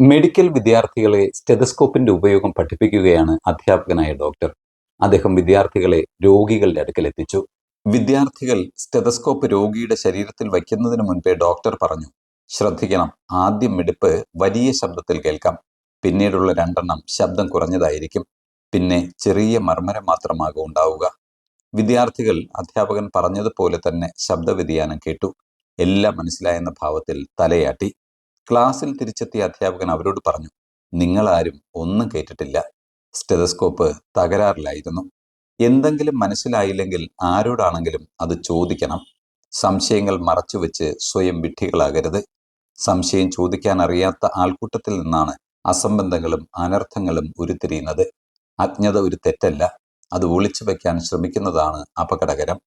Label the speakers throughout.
Speaker 1: Medical വിദ്യാർത്ഥികളെ സ്റ്റെതസ്കോപ്പിന്റെ ഉപയോഗം പഠിപ്പിക്കുകയാണ് അധ്യാപകനായ ഡോക്ടർ. അദ്ദേഹം വിദ്യാർത്ഥികളെ രോഗികളുടെ അടുക്കൽ എത്തിച്ചു. വിദ്യാർത്ഥികൾ സ്റ്റെതസ്കോപ്പ് രോഗിയുടെ ശരീരത്തിൽ വയ്ക്കുന്നതിന് മുൻപേ ഡോക്ടർ പറഞ്ഞു ശ്രദ്ധിക്കണം ആദ്യം മിടിപ്പ് വലിയ ശബ്ദത്തിൽ കേൾക്കാം. പിന്നീടുള്ള രണ്ടെണ്ണം ശബ്ദം കുറഞ്ഞതായിരിക്കും. പിന്നെ ചെറിയ മർമ്മരം മാത്രമാകും ഉണ്ടാവുക. വിദ്യാർത്ഥികൾ അധ്യാപകൻ പറഞ്ഞതുപോലെ തന്നെ ശബ്ദവ്യതിയാനം കേട്ടു. എല്ലാം മനസ്സിലായെന്ന ഭാവത്തിൽ തലയാട്ടി. ക്ലാസ്സിൽ തിരിച്ചെത്തിയ അധ്യാപകൻ അവരോട് പറഞ്ഞു നിങ്ങളാരും ഒന്നും കേട്ടിട്ടില്ല. സ്റ്റെതസ്കോപ്പ് തകരാറിലായിരുന്നു. എന്തെങ്കിലും മനസ്സിലായില്ലെങ്കിൽ ആരോടാണെങ്കിലും അത് ചോദിക്കണം. സംശയങ്ങൾ മറച്ചുവെച്ച് സ്വയം വിഡ്ഢികളാകരുത്. സംശയം ചോദിക്കാൻ അറിയാത്ത ആൾക്കൂട്ടത്തിൽ നിന്നാണ് അസംബന്ധങ്ങളും അനർത്ഥങ്ങളും ഉരുത്തിരിയുന്നത്. അജ്ഞത ഒരു തെറ്റല്ല. അത് ഒളിച്ചു വയ്ക്കാൻ ശ്രമിക്കുന്നതാണ് അപകടകരം.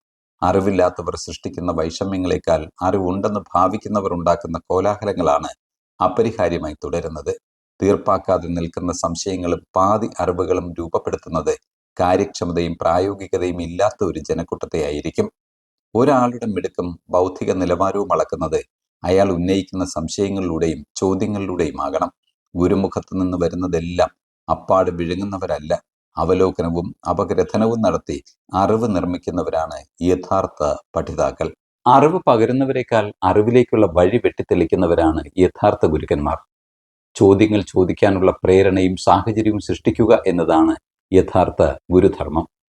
Speaker 1: അറിവില്ലാത്തവർ സൃഷ്ടിക്കുന്ന വൈഷമ്യങ്ങളെക്കാൾ അറിവുണ്ടെന്ന് ഭാവിക്കുന്നവർ ഉണ്ടാക്കുന്ന കോലാഹലങ്ങളാണ് അപരിഹാര്യമായി തുടരുന്നത്. തീർപ്പാക്കാതെ നിൽക്കുന്ന സംശയങ്ങളും പാതി അറിവുകളും രൂപപ്പെടുത്തുന്നത് കാര്യക്ഷമതയും പ്രായോഗികതയും ഇല്ലാത്ത ഒരു ജനക്കൂട്ടത്തെയായിരിക്കും ഒരാളുടെ മിടുക്കും ബൗദ്ധിക നിലവാരവും അളക്കുന്നത് അയാൾ ഉന്നയിക്കുന്ന സംശയങ്ങളിലൂടെയും ചോദ്യങ്ങളിലൂടെയും ആകണം. ഗുരുമുഖത്തു നിന്ന് വരുന്നതെല്ലാം അപ്പാട് വിഴുങ്ങുന്നവരല്ല. അവലോകനവും അപഗ്രഥനവും നടത്തി അറിവ് നിർമ്മിക്കുന്നവരാണ് യഥാർത്ഥ പഠിതാക്കൾ. അറിവ് പകരുന്നവരെക്കാൾ അറിവിലേക്കുള്ള വഴി വെട്ടിത്തെളിക്കുന്നവരാണ് യഥാർത്ഥ ഗുരുക്കന്മാർ. ചോദ്യങ്ങൾ ചോദിക്കാനുള്ള പ്രേരണയും സാഹചര്യവും സൃഷ്ടിക്കുക എന്നതാണ് യഥാർത്ഥ ഗുരുധർമ്മം.